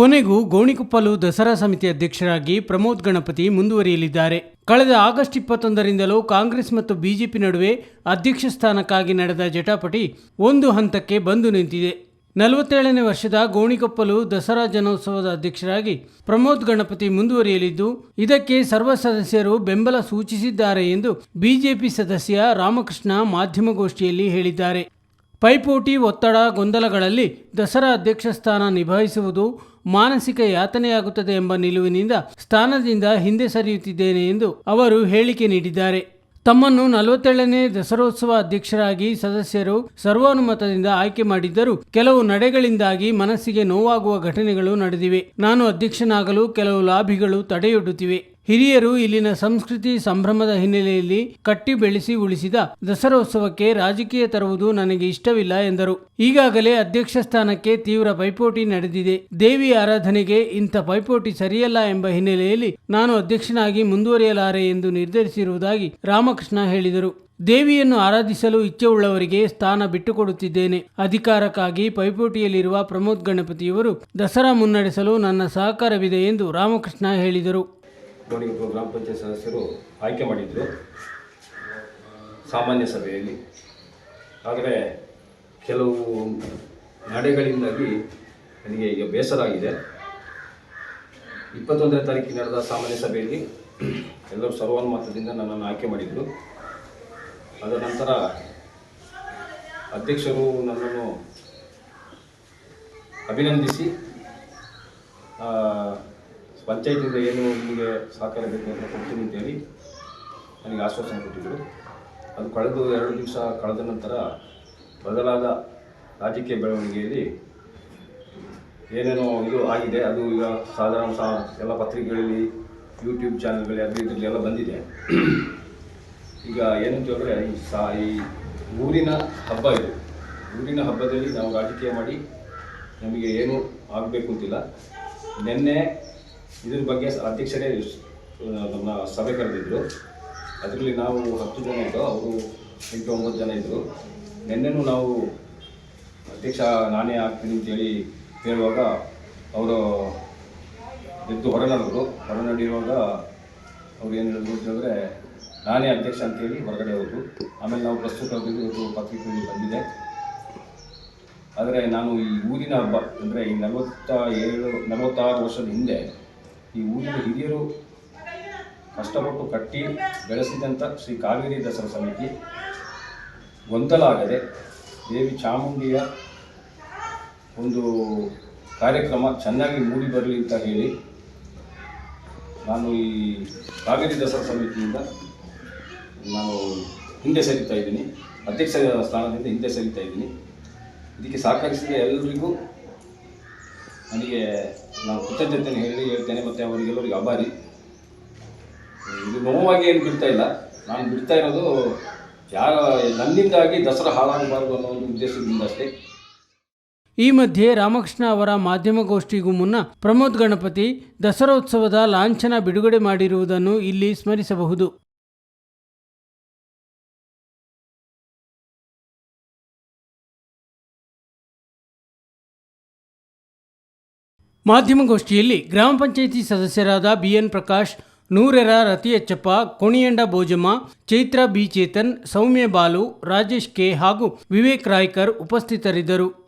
ಕೊನೆಗೂ ಗೋಣಿಕೊಪ್ಪಲು ದಸರಾ ಸಮಿತಿ ಅಧ್ಯಕ್ಷರಾಗಿ ಪ್ರಮೋದ್ ಗಣಪತಿ ಮುಂದುವರಿಯಲಿದ್ದಾರೆ. ಕಳೆದ ಆಗಸ್ಟ್ ಇಪ್ಪತ್ತೊಂದರಿಂದಲೂ ಕಾಂಗ್ರೆಸ್ ಮತ್ತು ಬಿಜೆಪಿ ನಡುವೆ ಅಧ್ಯಕ್ಷ ಸ್ಥಾನಕ್ಕಾಗಿ ನಡೆದ ಜಟಾಪಟಿ ಒಂದು ಹಂತಕ್ಕೆ ಬಂದು ನಿಂತಿದೆ. ನಲವತ್ತೇಳನೇ ವರ್ಷದ ಗೋಣಿಕೊಪ್ಪಲು ದಸರಾ ಜನೋತ್ಸವದ ಅಧ್ಯಕ್ಷರಾಗಿ ಪ್ರಮೋದ್ ಗಣಪತಿ ಮುಂದುವರಿಯಲಿದ್ದು, ಇದಕ್ಕೆ ಸರ್ವ ಸದಸ್ಯರು ಬೆಂಬಲ ಸೂಚಿಸಿದ್ದಾರೆ ಎಂದು ಬಿಜೆಪಿ ಸದಸ್ಯ ರಾಮಕೃಷ್ಣ ಮಾಧ್ಯಮಗೋಷ್ಠಿಯಲ್ಲಿ ಹೇಳಿದ್ದಾರೆ. ಪೈಪೋಟಿ ಒತ್ತಡ ಗೊಂದಲಗಳಲ್ಲಿ ದಸರಾ ಅಧ್ಯಕ್ಷ ಸ್ಥಾನ ನಿಭಾಯಿಸುವುದು ಮಾನಸಿಕ ಯಾತನೆಯಾಗುತ್ತದೆ ಎಂಬ ನಿಲುವಿನಿಂದ ಸ್ಥಾನದಿಂದ ಹಿಂದೆ ಸರಿಯುತ್ತಿದ್ದೇನೆ ಎಂದು ಅವರು ಹೇಳಿಕೆ ನೀಡಿದ್ದಾರೆ. ತಮ್ಮನ್ನು ನಲವತ್ತೇಳನೇ ದಸರೋತ್ಸವ ಅಧ್ಯಕ್ಷರಾಗಿ ಸದಸ್ಯರು ಸರ್ವಾನುಮತದಿಂದ ಆಯ್ಕೆ ಮಾಡಿದ್ದರೂ ಕೆಲವು ನಡೆಗಳಿಂದಾಗಿ ಮನಸ್ಸಿಗೆ ನೋವಾಗುವ ಘಟನೆಗಳು ನಡೆದಿವೆ. ನಾನು ಅಧ್ಯಕ್ಷನಾಗಲು ಕೆಲವು ಲಾಭಿಗಳು ತಡೆಯೊಡ್ಡುತ್ತಿವೆ. ಹಿರಿಯರು ಇಲ್ಲಿನ ಸಂಸ್ಕೃತಿ ಸಂಭ್ರಮದ ಹಿನ್ನೆಲೆಯಲ್ಲಿ ಕಟ್ಟಿ ಬೆಳೆಸಿ ಉಳಿಸಿದ ದಸರೋತ್ಸವಕ್ಕೆ ರಾಜಕೀಯ ತರುವುದು ನನಗೆ ಇಷ್ಟವಿಲ್ಲ ಎಂದರು. ಈಗಾಗಲೇ ಅಧ್ಯಕ್ಷ ಸ್ಥಾನಕ್ಕೆ ತೀವ್ರ ಪೈಪೋಟಿ ನಡೆದಿದೆ. ದೇವಿ ಆರಾಧನೆಗೆ ಇಂಥ ಪೈಪೋಟಿ ಸರಿಯಲ್ಲ ಎಂಬ ಹಿನ್ನೆಲೆಯಲ್ಲಿ ನಾನು ಅಧ್ಯಕ್ಷನಾಗಿ ಮುಂದುವರಿಯಲಾರೆ ಎಂದು ನಿರ್ಧರಿಸಿರುವುದಾಗಿ ರಾಮಕೃಷ್ಣ ಹೇಳಿದರು. ದೇವಿಯನ್ನು ಆರಾಧಿಸಲು ಇಚ್ಛೆಯುಳ್ಳವರಿಗೆ ಸ್ಥಾನ ಬಿಟ್ಟುಕೊಡುತ್ತಿದ್ದೇನೆ. ಅಧಿಕಾರಕ್ಕಾಗಿ ಪೈಪೋಟಿಯಲ್ಲಿರುವ ಪ್ರಮೋದ್ ಗಣಪತಿಯವರು ದಸರಾ ಮುನ್ನಡೆಸಲು ನನ್ನ ಸಹಕಾರವಿದೆ ಎಂದು ರಾಮಕೃಷ್ಣ ಹೇಳಿದರು. ಗೋಣಿಗೊಪ್ಪಲು ಗ್ರಾಮ ಪಂಚಾಯತ್ ಸದಸ್ಯರು ಆಯ್ಕೆ ಮಾಡಿದರು ಸಾಮಾನ್ಯ ಸಭೆಯಲ್ಲಿ. ಆದರೆ ಕೆಲವು ನಡೆಗಳಿಂದಾಗಿ ನನಗೆ ಈಗ ಬೇಸರ ಆಗಿದೆ. ಇಪ್ಪತ್ತೊಂದನೇ ತಾರೀಕಿಗೆ ನಡೆದ ಸಾಮಾನ್ಯ ಸಭೆಯಲ್ಲಿ ಎಲ್ಲರೂ ಸರ್ವಾನುಮತದಿಂದ ನನ್ನನ್ನು ಆಯ್ಕೆ ಮಾಡಿದರು. ಅದರ ನಂತರ ಅಧ್ಯಕ್ಷರು ನನ್ನನ್ನು ಅಭಿನಂದಿಸಿ ಆ, ಪಂಚಾಯತಿಂದ ಏನು ನಿಮಗೆ ಸಹಕಾರ ಬೇಕು ಅಂತ ಕೊಡ್ತೀನಿ ಅಂತೇಳಿ ನನಗೆ ಆಶ್ವಾಸನೆ ಕೊಟ್ಟಿದ್ದರು. ಅದು ಕಳೆದು ಎರಡು ದಿವಸ ಕಳೆದ ನಂತರ ಬದಲಾದ ರಾಜಕೀಯ ಬೆಳವಣಿಗೆಯಲ್ಲಿ ಏನೇನೋ ಇದು ಆಗಿದೆ ಅದು ಈಗ ಸಾಧಾರಣ ಸಹ ಎಲ್ಲ ಪತ್ರಿಕೆಗಳಲ್ಲಿ ಯೂಟ್ಯೂಬ್ ಚಾನಲ್ಗಳಲ್ಲಿ ಅದು ಇದರಲ್ಲಿ ಎಲ್ಲ ಬಂದಿದೆ. ಈಗ ಏನಂತ ಹೇಳಿದ್ರೆ ಈ ಸಾ ಈ ಊರಿನ ಹಬ್ಬ ಇದು. ಊರಿನ ಹಬ್ಬದಲ್ಲಿ ನಾವು ರಾಜಕೀಯ ಮಾಡಿ ನಮಗೆ ಏನು ಆಗಬೇಕು ಅಂತಿಲ್ಲ. ನಿನ್ನೆ ಇದ್ರ ಬಗ್ಗೆ ಅಧ್ಯಕ್ಷರೇ ನಮ್ಮ ಸಭೆ ಕರೆದಿದ್ರು. ಅದರಲ್ಲಿ ನಾವು ಹತ್ತು ಜನ ಇದ್ದು, ಅವರು ಎಂಟು ಒಂಬತ್ತು ಜನ ಇದ್ದರು ನಿನ್ನೆನೂ ನಾವು ಅಧ್ಯಕ್ಷ ನಾನೇ ಆಗ್ತೀನಿ ಅಂತೇಳಿ ಹೇಳುವಾಗ ಅವರು ಎದ್ದು ಹೊರನಾಡಿದ್ರು. ಹೊರನಾಡಿರುವಾಗ ಅವ್ರು ಏನು ಹೇಳಿದ್ರು ಅಂತಂದರೆ ನಾನೇ ಅಧ್ಯಕ್ಷ ಅಂತೇಳಿ ಹೊರಗಡೆ ಹೋದರು. ಆಮೇಲೆ ನಾವು ಪ್ರಸ್ತುತ ಇವತ್ತು ಪತ್ರಿಕೆಯಲ್ಲಿ ಬಂದಿದೆ. ಆದರೆ ನಾನು ಈ ಊರಿನ ಹಬ್ಬ, ಅಂದರೆ ಈ ನಲವತ್ತ ಏಳು, ನಲವತ್ತಾರು ವರ್ಷದ ಹಿಂದೆ ಈ ಊರಿನ ಹಿರಿಯರು ಕಷ್ಟಪಟ್ಟು ಕಟ್ಟಿ ಬೆಳೆಸಿದಂಥ ಶ್ರೀ ಕಾವೇರಿ ದಸರಾ ಸಮಿತಿ ಗೊಂದಲ ಆಗದೆ ದೇವಿ ಚಾಮುಂಡಿಯ ಒಂದು ಕಾರ್ಯಕ್ರಮ ಚೆನ್ನಾಗಿ ಮೂಡಿ ಬರಲಿ ಅಂತ ಹೇಳಿ ನಾನು ಈ ಕಾವೇರಿ ದಸರಾ ಸಮಿತಿಯಿಂದ ನಾನು ಹಿಂದೆ ಸರಿತಾ ಇದ್ದೀನಿ. ಅಧ್ಯಕ್ಷ ಸ್ಥಾನದಿಂದ ಹಿಂದೆ ಸರಿತಾ ಇದ್ದೀನಿ. ಇದಕ್ಕೆ ಸಹಕರಿಸಿದ ಎಲ್ಲರಿಗೂ ನನಗೆ ನಾನು ಕೃತಜ್ಞತೆಯನ್ನು ಹೇಳಿ ಹೇಳ್ತೇನೆ ಮತ್ತು ಅವರಿಗೆಲ್ಲರಿಗೆ ಆಭಾರಿ. ಇದು ನೋವಾಗಿ ಏನು ಬಿಡ್ತಾ ಇಲ್ಲ. ನಾನು ಬಿಡ್ತಾ ಇರೋದು ಯಾರ ನನ್ನಿಂದಾಗಿ ದಸರಾ ಹಾಳಾಗಬಾರ್ದು ಅನ್ನೋ ಒಂದು ಉದ್ದೇಶದಿಂದ ಅಷ್ಟೇ. ಈ ಮಧ್ಯೆ ರಾಮಕೃಷ್ಣ ಅವರ ಮಾಧ್ಯಮಗೋಷ್ಠಿಗೂ ಮುನ್ನ ಪ್ರಮೋದ್ ಗಣಪತಿ ದಸರೋತ್ಸವದ ಲಾಂಛನ ಬಿಡುಗಡೆ ಮಾಡಿರುವುದನ್ನು ಇಲ್ಲಿ ಸ್ಮರಿಸಬಹುದು. ಮಾಧ್ಯಮಗೋಷ್ಠಿಯಲ್ಲಿ ಗ್ರಾಮ ಪಂಚಾಯಿತಿ ಸದಸ್ಯರಾದ B N Prakash, Noorera Ratiyachappa, Koniyanda Bhojamma, Chaitra B Chetan Soumya Balu, Rajesh K ಹಾಗೂ ವಿವೇಕ್ ರಾಯ್ಕರ್ ಉಪಸ್ಥಿತರಿದ್ದರು.